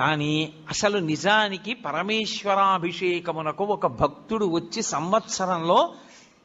కానీ అసలు నిజానికి పరమేశ్వరాభిషేకమునకు ఒక భక్తుడు వచ్చి సంవత్సరంలో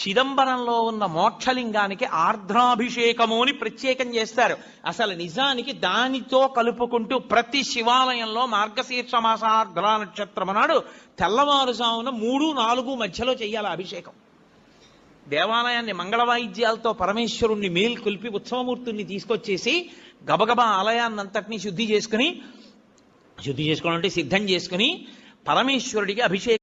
చిదంబరంలో ఉన్న మోక్షలింగానికి ఆర్ద్రాభిషేకము అని ప్రత్యేకం చేస్తారు. అసలు నిజానికి దానితో కలుపుకుంటూ ప్రతి శివాలయంలో మార్గశీర్ష మాసార్ద్ర నక్షత్రం నాడు తెల్లవారుజామున మూడు నాలుగు మధ్యలో చేయాలి అభిషేకం. దేవాలయాన్ని మంగళ వాయిద్యాలతో పరమేశ్వరుణ్ణి మేల్కొల్పి ఉత్సవమూర్తుల్ని తీసుకొచ్చేసి గబగబా ఆలయాన్నంతటినీ శుద్ధి చేసుకుని శుద్ధి చేసుకోవాలంటే సిద్ధం చేసుకుని పరమేశ్వరుడికి అభిషేకం